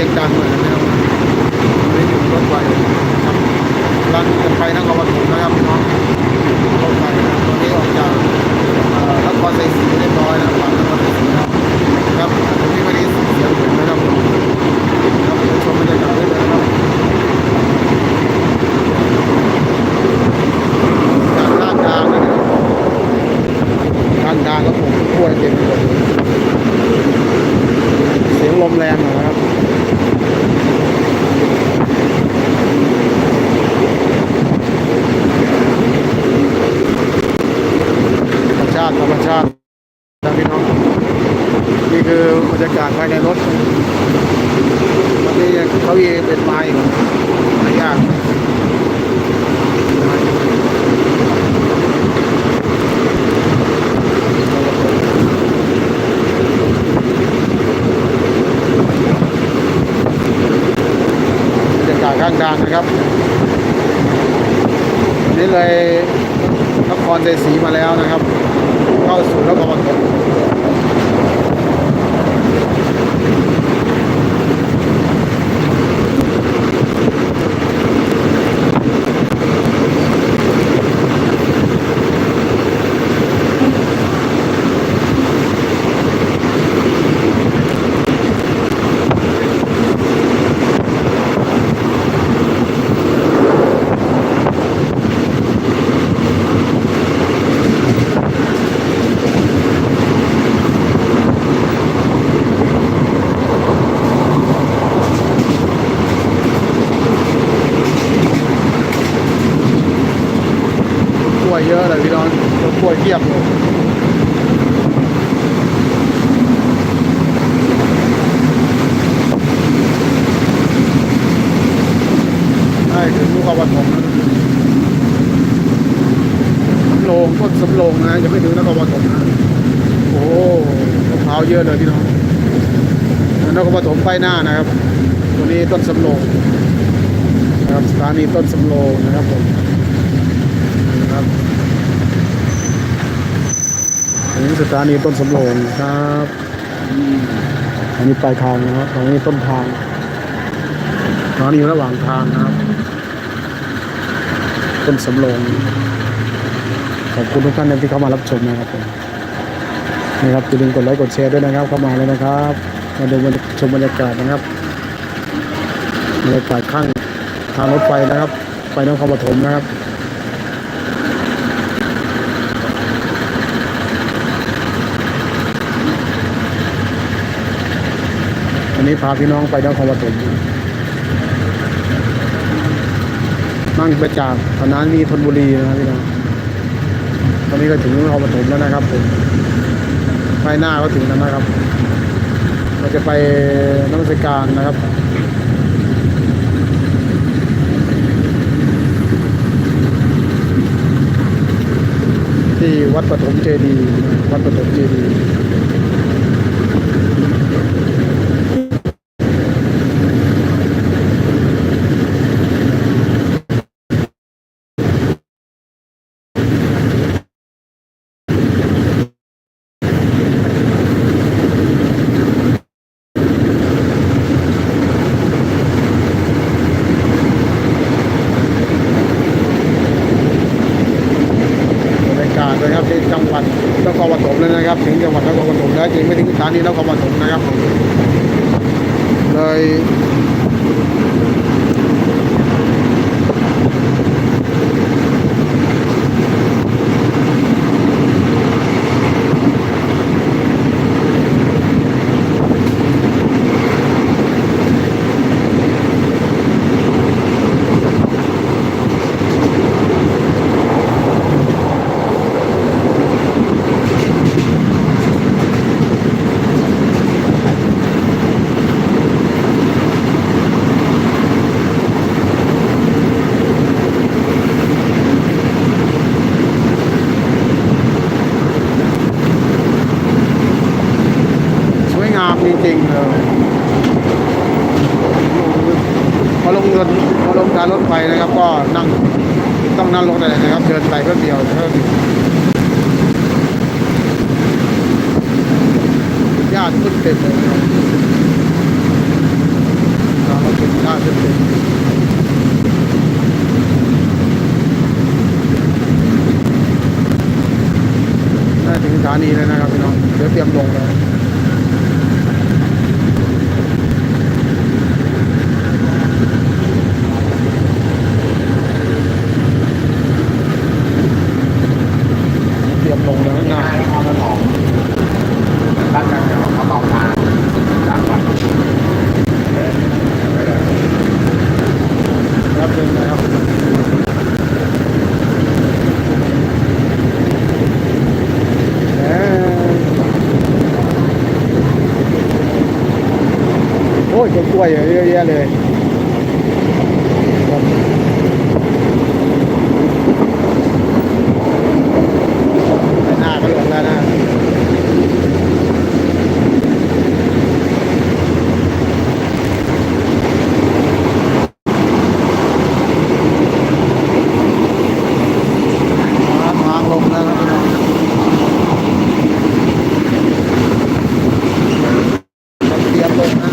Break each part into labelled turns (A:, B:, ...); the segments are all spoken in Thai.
A: สียงดังหน่อยนะครับไม่อยู่รถไฟนะครับกำลังจะไปนครปฐมนะครับพี่น้องรถไฟนะครับตอนนี้ออกจากเอ่อนครชัยศรีเรียบร้อยแล้วผ่านนครชัยศรีแล้วครับตรงนี้ไม่ได้ยินเสียงผมนะครับผมครับเดี๋ยวชมบรรยากาศได้เลยนะครับการลาดยางนะครับข้างทางก็ปลูกกล้วยเต็มไปหมดเลย เสียงลมแรงหน่อยนะครับ ธรรมชาติธรรมชาตินะพี่น้อง นี่คือบรรยากาศภายในรถวันนี้เขาเองเป็นไม้หายากบรรยากาศข้างทางนะครับวันนี้เลยนค รชัยศรีมาแล้วนะครับ เข้าสู่นครปฐม กล้วยเยอะเลยพี่น้องต้นกล้วยเทียบเลยใช่ถึงลูกกวันผมสำโรงต้นสำโรงนะจะไม่ถึงนครปฐมนะโอ้มะพร้าวเยอะเลยพี่น้องนครปฐมไปหน้านะครับ ตัวนี้ต้นสำโรงนะครับสถานีต้นสำโรงนะครับผม ครับ อันนี้สถานีต้นสำโรงครับอันนี้ปลายทางนะครับอันนี้ต้นทางสถานีระหว่างทางนะครับ ต้นสำโรงขอบคุณทุกท่านที่เข้ามารับชมนะครับผมนะครับอย่าลืมกดไลค์กดแชร์ด้วยนะครับ เข้ามาเลยนะครับ มาดูมาชมบรรยากาศนะครับบรรยากาศข้างทางรถไฟนะครับ ไปนครปฐมนะครับ นี้พาพี่น้องไปนครปฐมนั่งไปจากสถานีธนบุรีนะครับพี่น้องตอนนี้ก็ถึงนครปฐมแล้วนะครับผมไปหน้าก็ถึงแล้วนะครับ เราจะไปนมัสการนะครับที่วัดปฐมเจดีย์วัดปฐมเจดีย์ บรรยากาศนะครับที่จังหวัดนครปฐมเลยนะครับ ถึงจังหวัดนครปฐมแล้วจริงไม่ถึงสถา นีนครปฐมนะครับผมเลยสวยงามจริงๆเลยพอลงรถพอลงทางรถไฟนะครับ ก็นั่งต้องนั่งรถอะไรนะครับ เดิน ไปแป๊บเดียวเท่านั้ญาติขึ้นเต็มเลยนะครับล่าขึ้นไปน่าถึงสถานีแล้วนะครับพี่น้อง เดี๋ยวเตรียมลงเลย เตรียมลงแล้วนะ
B: เอามาหลอกตั้งใจจะเอาหลอกมาจากวัด
A: ครับเป็นนะครับแหม โอ้ยต้นกล้วยเยอะแยะเลยครับไปหน้าก็ลงแล้วนะ ทางลงแล้วนะพี่น้องเตรียมลงนะ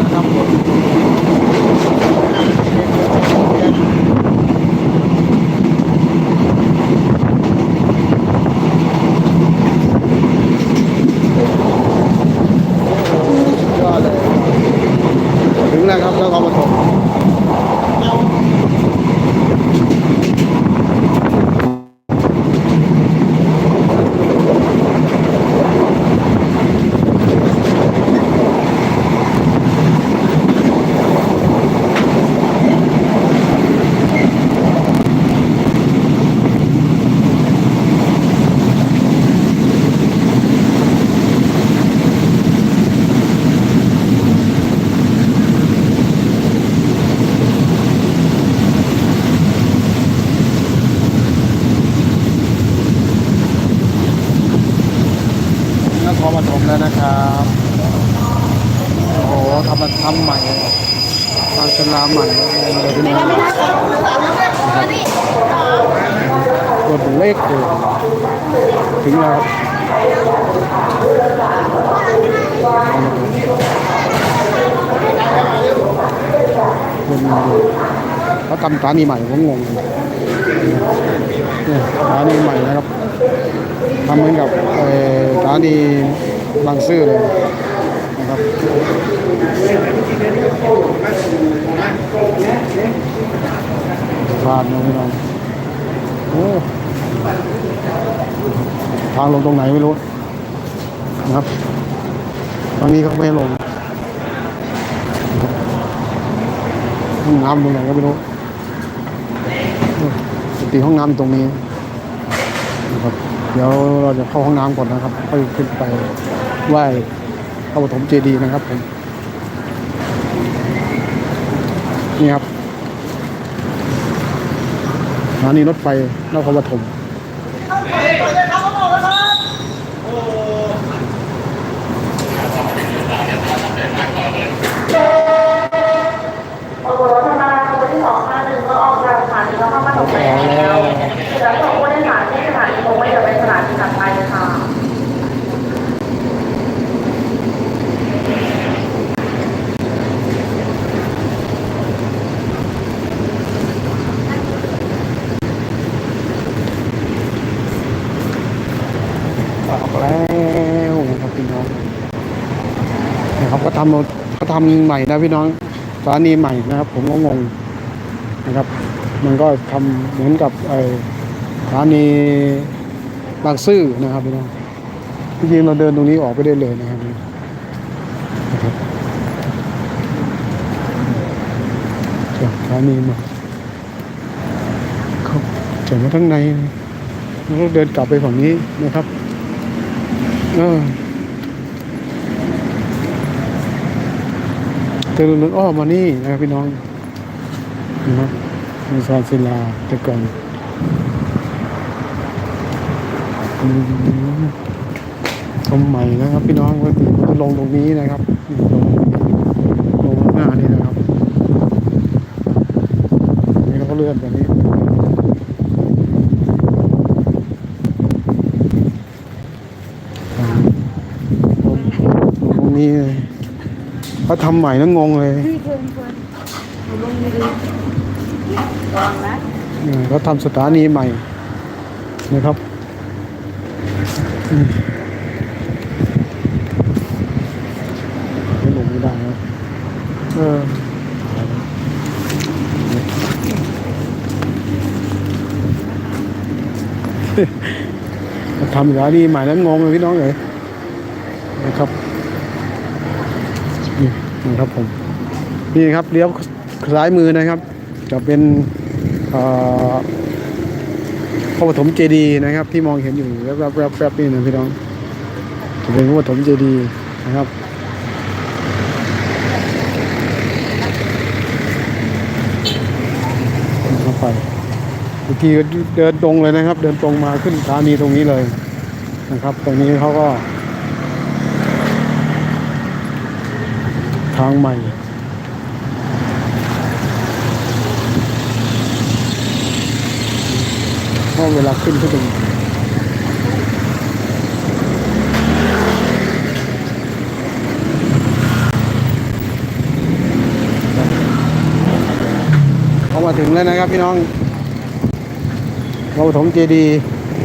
A: นะครับผมสุดยอดเลย ถึงแล้วครับแล้วก็มาถม นครปฐม แล้วนะครับโอ้โหทำมาทำใหม่ทางชลาใหม่เลยพี่น้องรถเล็กเลยถึงแล้วครับเป็นเขาทำสถานีใหม่ผมงงเลยเนี่ยสถานีใหม่นะครับทำเหมือนกับเอ่อสถานี บางซื่อเลยนะครับผ่านมาพี่น้องโอ้ทางลงตรงไหนไม่รู้นะครับตอนนี้เขาไม่ให้ลงนะครับห้องน้ำตรงไหนก็ไม่รู้โอ้ปกติห้องน้ำตรงนี้ เดี๋ยวเราจะเข้าห้องน้ำก่อนนะครับค่อยขึ้นไปไหว้พระปฐมเจดีย์นะครับผมนี่ครับสถานีรถไฟนครปฐม
C: โอ้ ห้าหนึ่งก็ออกจากสถานีแล้วเข้ามาตกแล้วแล้วส่งผู้โดยสารที่สถานีคงไม่จะเป็นสถานีถัดไปค่ะ
A: ออกแล้วนะครับพี่น้องนะครับก็ทำเขาทำใหม่นะพี่น้องสถานีใหม่นะครับ ผมก็งง นะครับ มันก็ทำเหมือนกับไอ้สถานีบางซื่อนะครับพี่น้องจริงเราเดินตรงนี้ออกไปได้เลยนะครับรับจากสถานีมาเขาเจ๋งมาทั้งในแล้วก็เดินกลับไปฝั่งนี้นะครับเออเจริญรถอ้อมมานี่นะครับพี่น้อง นะครับมีซอยศิลาแต่ก่อนอืมชมใหม่นะครับ พี่น้องก็คือจะลงตรงนี้นะครับลงลงหน้านี่นะครับนี่เราก็เลื่อนแบบนี้นี่เลยเขาทำใหม่แล้วงงเลย
D: ลองนะ
A: เออเขาทำสถานีใหม่นะครับไม่หลงไม่ได้นะเออทำสถานีใหม่แล้วงงเลยพี่น้องเลยนะครับนี่นะครับผม นี่ครับเลี้ยวซ้ายมือนะครับ จะเป็นพระปฐมเจดีย์นะครับ ที่มองเห็นอยู่แวบๆแวบๆแวบนี่นะพี่น้องจะเป็นพระปฐมเจดีย์นะครับเข้าไปเมื่อกี้เดินตรงเลยนะครับ เดินตรงมาขึ้นสถานีตรงนี้เลยนะครับ ตรงนี้เขาก็ ทางใหม่ เพราะเวลาขึ้นก็เป็นเขามาถึงแล้วนะครับพี่น้อง เราปฐมเจดี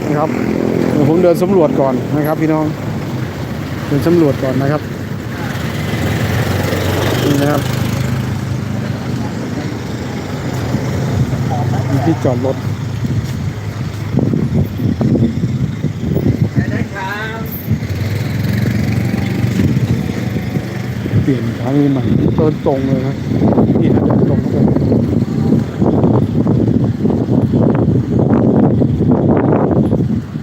A: นะครับผมเดินสำรวจก่อนนะครับ พี่น้อง เดินสำรวจก่อนนะครับนี่นะครับมีที่จอดรถ ปลี่ยนทางนี้ใหม่เดินตรงเลยนะนี่นะเดินตรงเข้าไป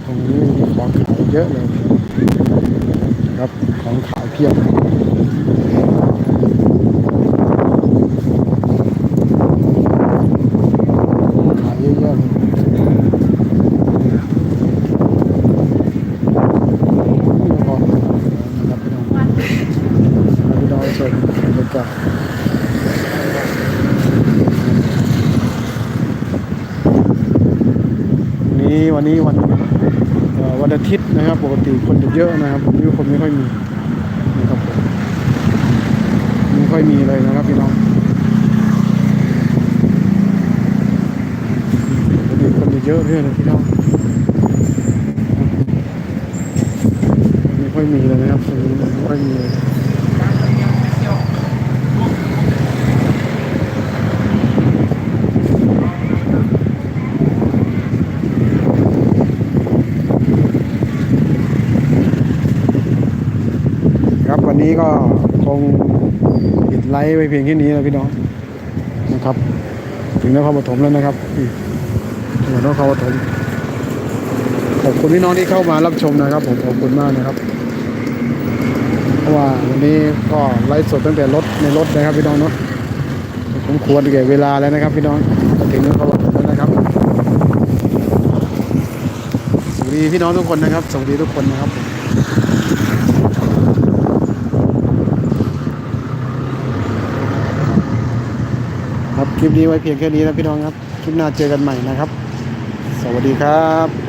A: ตรงนี้มีของขายเยอะเลยครับของขายเพียบขายเยอะแยะเลยนี่พอนะครับพี่น้อง พี่น้องชมบรรยากาศ วันนี้วันวันอาทิตย์นะครับ ปกติคนจะเยอะนะครับวันนี้คนไม่ค่อยมีนะครับผมไม่ค่อยมีเลยนะครับพี่น้องวันนี้คนจะเยอะเรื่อยเลยพี่น้องไม่ค่อยมีเลยนะครับวันนี้ไม่ค่อยมีเลย นี้ก็คงปิดไลฟ์ไว้เพียงแค่นี้นะพี่น้องนะครับ ถึงนครปฐมแล้วนะครับอืมถึงนครปฐมขอบคุณพี่น้องที่เข้ามารับชมนะครับ ผมขอบคุณมากนะครับ เพราะว่าวันนี้ก็ไลฟ์สดตั้งแต่รถในรถนะครับพี่น้องเนาะผมควรแก่เวลาแล้วนะครับ พี่น้องถึงนครปฐมแล้วนะครับสวัสดีพี่น้องทุกคนนะครับสวัสดีทุกคนนะครับ คลิปนี้ไว้เพียงแค่นี้นะพี่น้องครับ คลิปหน้าเจอกันใหม่นะครับ สวัสดีครับ